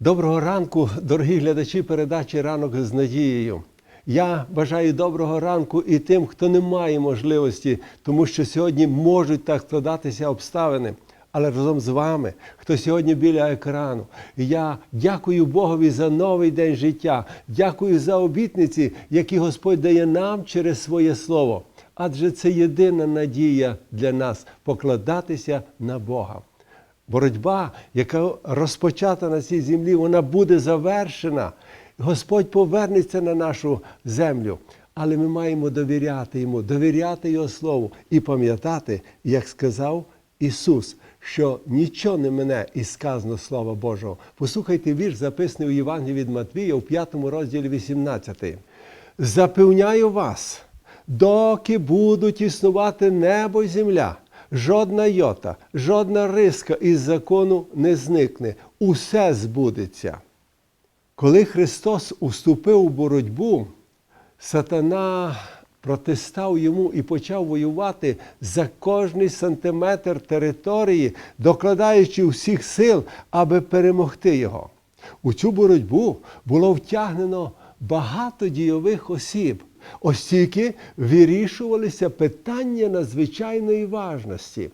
Доброго ранку, дорогі глядачі передачі Ранок з надією. Я бажаю доброго ранку і тим, хто не має можливості, тому що сьогодні можуть так складатися обставини. Але разом з вами, хто сьогодні біля екрану, я дякую Богові за новий день життя, дякую за обітниці, які Господь дає нам через своє слово. Адже це єдина надія для нас покладатися на Бога. Боротьба, яка розпочата на цій землі, вона буде завершена. Господь повернеться на нашу землю. Але ми маємо довіряти йому, довіряти Його Слову і пам'ятати, як сказав Ісус, що нічого не мене і сказано Слова Божого. Послухайте вірш, записаний у Євангелії від Матвія у 5 розділі 18. Запевняю вас, доки будуть існувати небо й земля, жодна йота, жодна риска із закону не зникне. Усе збудеться. Коли Христос уступив у боротьбу, сатана протистав йому і почав воювати за кожний сантиметр території, докладаючи всіх сил, аби перемогти його. У цю боротьбу було втягнено багато дійових осіб, оскільки вирішувалися питання надзвичайної важності.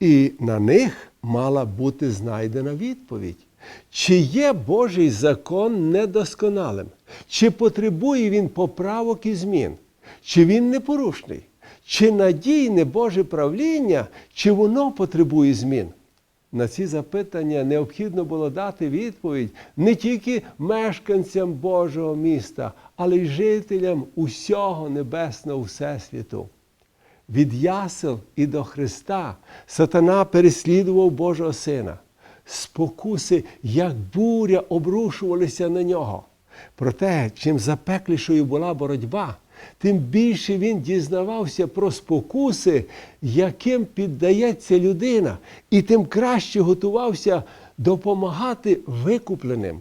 І на них мала бути знайдена відповідь. Чи є Божий закон недосконалим? Чи потребує він поправок і змін? Чи він непорушний? Чи надійне Боже правління, чи воно потребує змін? На ці запитання необхідно було дати відповідь не тільки мешканцям Божого міста, але й жителям усього небесного Всесвіту. Від ясел і до Христа сатана переслідував Божого Сина. Спокуси, як буря, обрушувалися на нього. Проте, чим запеклішою була боротьба, тим більше він дізнавався про спокуси, яким піддається людина, і тим краще готувався допомагати викупленим.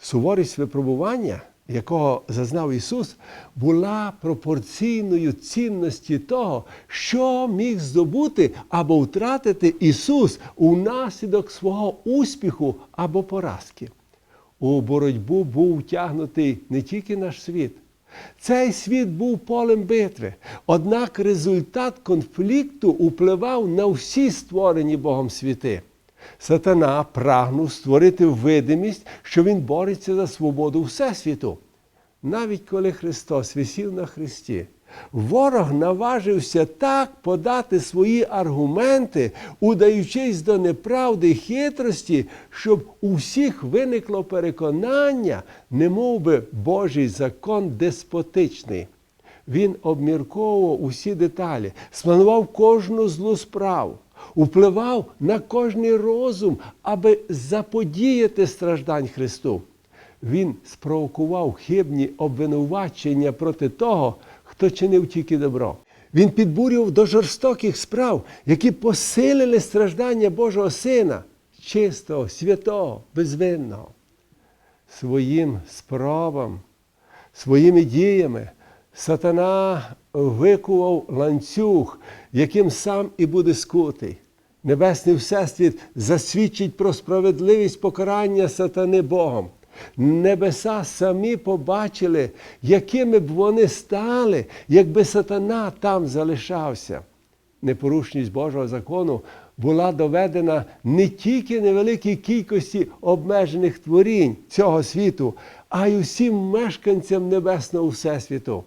Суворість випробування, якого зазнав Ісус, була пропорційною цінності того, що міг здобути або втратити Ісус унаслідок свого успіху або поразки. У боротьбу був втягнутий не тільки наш світ. Цей світ був полем битви. Однак результат конфлікту впливав на всі створені Богом світи. Сатана прагнув створити видимість, що він бореться за свободу Всесвіту. Навіть коли Христос висів на Христі, ворог наважився так подати свої аргументи, удаючись до неправди й хитрості, щоб у всіх виникло переконання, не би Божий закон деспотичний. Він обмірковував усі деталі, спланував кожну злу справу, впливав на кожний розум, аби заподіяти страждань Христу. Він спровокував хибні обвинувачення проти того, хто чинив тільки добро. Він підбурював до жорстоких справ, які посилили страждання Божого Сина, чистого, святого, безвинного. Своїм спробам, своїми діями сатана викував ланцюг, яким сам і буде скутий. Небесний Всесвіт засвідчить про справедливість покарання сатани Богом. Небеса самі побачили, якими б вони стали, якби сатана там залишався. Непорушність Божого закону була доведена не тільки невеликій кількості обмежених творінь цього світу, а й усім мешканцям небесного Всесвіту.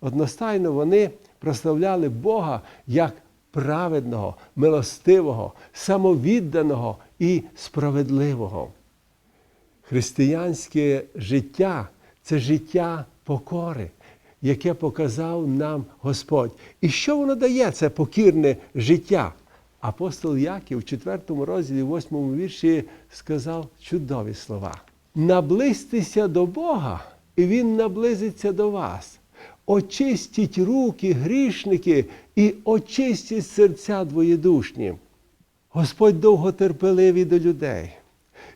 Одностайно вони прославляли Бога як праведного, милостивого, самовідданого і справедливого. Християнське життя це життя покори, яке показав нам Господь. І що воно дає, це покірне життя? Апостол Яків в 4 розділі, 8 вірші сказав чудові слова. Наблизьтеся до Бога, і Він наблизиться до вас. Очистіть руки, грішники, і очистіть серця двоєдушні. Господь довготерпеливий до людей.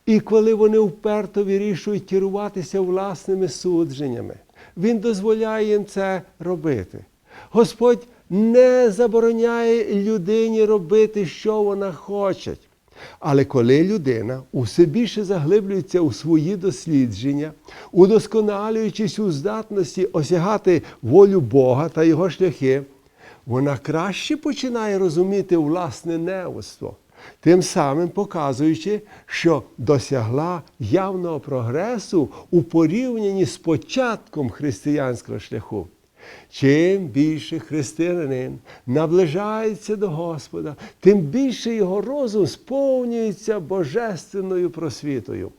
І коли вони вперто вирішують керуватися власними судженнями, Він дозволяє їм це робити. Господь не забороняє людині робити, що вона хоче. Але коли людина усе більше заглиблюється у свої дослідження, удосконалюючись у здатності осягати волю Бога та його шляхи, вона краще починає розуміти власне невоство, тим самим показуючи, що досягла явного прогресу у порівнянні з початком християнського шляху. Чим більше християнин наближається до Господа, тим більше його розум сповнюється божественною просвітою.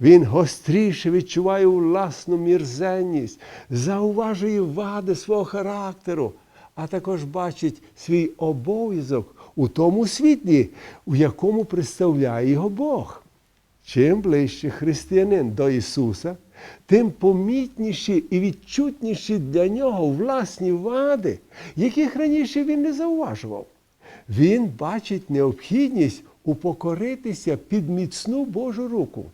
Він гостріше відчуває власну мірзенність, зауважує вади свого характеру, а також бачить свій обов'язок у тому світлі, у якому представляє його Бог. Чим ближче християнин до Ісуса, тим помітніші і відчутніші для нього власні вади, яких раніше він не зауважував. Він бачить необхідність упокоритися під міцну Божу руку.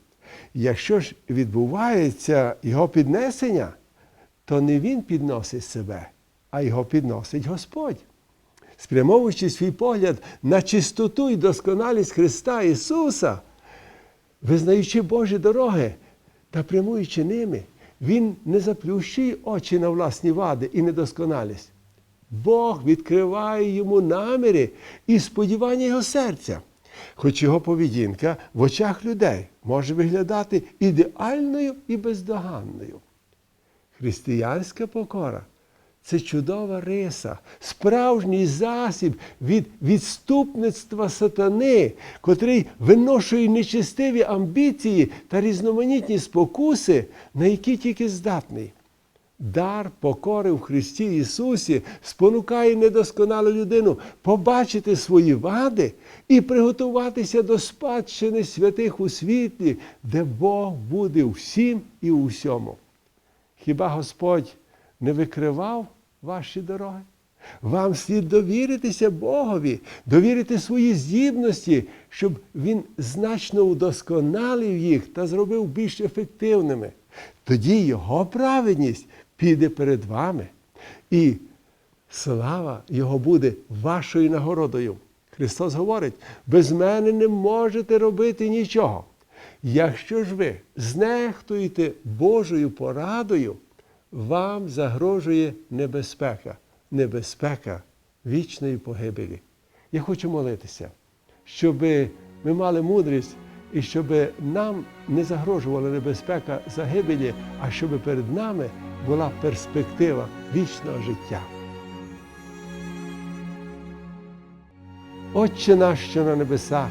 Якщо ж відбувається його піднесення, то не він підносить себе, а його підносить Господь. Спрямовуючи свій погляд на чистоту і досконалість Христа Ісуса, визнаючи Божі дороги та прямуючи ними, Він не заплющує очі на власні вади і недосконалість. Бог відкриває йому наміри і сподівання його серця, хоч його поведінка в очах людей може виглядати ідеальною і бездоганною. Християнська покора це чудова риса, справжній засіб від відступництва сатани, котрий виношує нечистиві амбіції та різноманітні спокуси, на які тільки здатний. Дар покори в Христі Ісусі спонукає недосконалу людину побачити свої вади і приготуватися до спадщини святих у світлі, де Бог буде всім і у всьому. Хіба Господь не викривав ваші дороги? Вам слід довіритися Богові, довірити свої здібності, щоб Він значно удосконалив їх та зробив більш ефективними. Тоді Його праведність піде перед вами, і слава Його буде вашою нагородою. Христос говорить: без мене не можете робити нічого. Якщо ж ви знехтуєте Божою порадою, вам загрожує небезпека, небезпека вічної погибелі. Я хочу молитися, щоб ми мали мудрість і щоб нам не загрожувала небезпека загибелі, а щоб перед нами була перспектива вічного життя. Отче наш, що на небесах,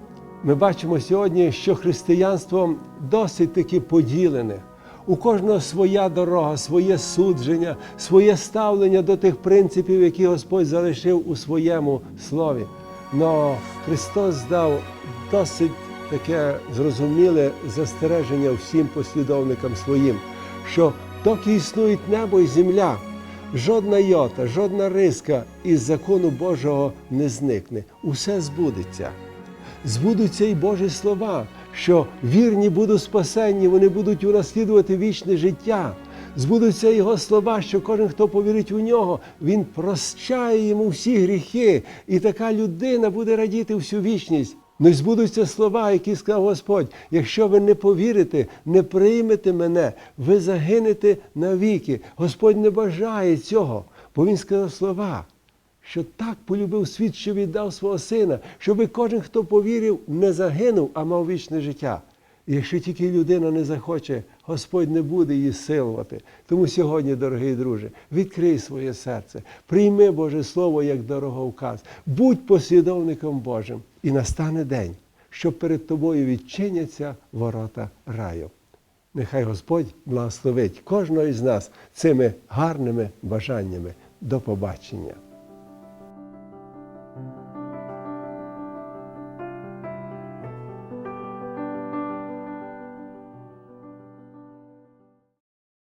ми бачимо сьогодні, що християнство досить таки поділене. У кожного своя дорога, своє судження, своє ставлення до тих принципів, які Господь залишив у своєму слові. Но Христос дав досить таке зрозуміле застереження всім послідовникам своїм, що доки існують небо і земля, жодна йота, жодна риска із закону Божого не зникне. Усе збудеться. Збудуться і Божі слова, що вірні будуть спасенні, вони будуть унаслідувати вічне життя. Збудуться Його слова, що кожен, хто повірить у нього, Він прощає йому всі гріхи, і така людина буде радіти всю вічність. Ну й збудуться слова, які сказав Господь: якщо ви не повірите, не приймете мене, ви загинете навіки. Господь не бажає цього, бо Він сказав слова що так полюбив світ, що віддав свого сина, щоби кожен, хто повірив, не загинув, а мав вічне життя. Якщо тільки людина не захоче, Господь не буде її силувати. Тому сьогодні, дорогий друже, відкрий своє серце, прийми Боже Слово як дороговказ, будь послідовником Божим, і настане день, що перед тобою відчиняться ворота раю. Нехай Господь благословить кожного із нас цими гарними бажаннями. До побачення.